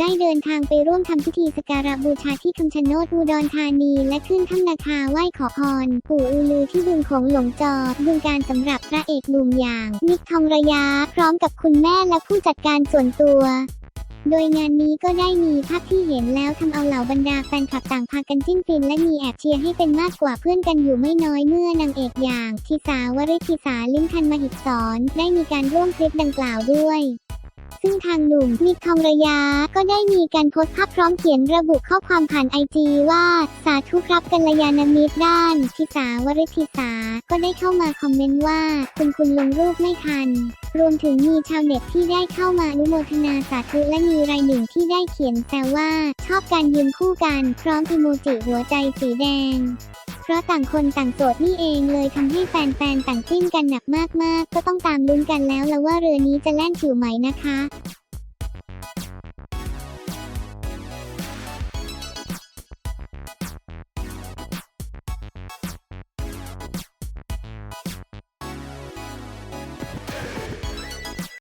ได้เดินทางไปร่วมทำพิธีสการะบูชาที่คำชะโนดอุดรธานี และขึ้นถ้ำนาคาไหว้ขอพร ปู่อือลือที่บึงของหลงจอบึงการสำหรับพระเอกหนุ่มอย่าง มิกทองระยะพร้อมกับคุณแม่และผู้จัดการส่วนตัวโดยงานนี้ก็ได้มีภาพที่เห็นแล้วทำเอาเหล่าบรรดาแฟนคลับต่างพากันจิ้นฟินและมีแอบเชียร์ให้เป็นมากกว่าเพื่อนกันอยู่ไม่น้อยเมื่อนางเอกอย่างทิสาวริธิสาลิ้มพันมหิตสอนได้มีการร่วมคลิปดังกล่าวด้วย ซึ่งทางหนุ่มมิกทองระยะก็ได้มีการโพสต์ภาพพร้อมเขียนระบุข้อความผ่านไอจีว่า สาธุครับกัลยาณมิตรด้านทิสาวริธิสา ก็ได้เข้ามาคอมเมนต์ว่า คุณคุณลงรูปไม่ทัน รวมถึงมีชาวเน็ตที่ได้เข้ามาอนุโมทนาสาธุและมีรายหนึ่งที่ได้เขียนแซวว่า ชอบการยืนคู่กัน พร้อมอีโมจิหัวใจสีแดง เพราะต่างคนต่างโสดนี่เองเลยทำให้แฟนๆต่างจิ้นกันหนักมากๆ ก็ต้องตามลุ้นกันแล้วละว่าเรือนี้จะแล่นถิวไหมนะคะ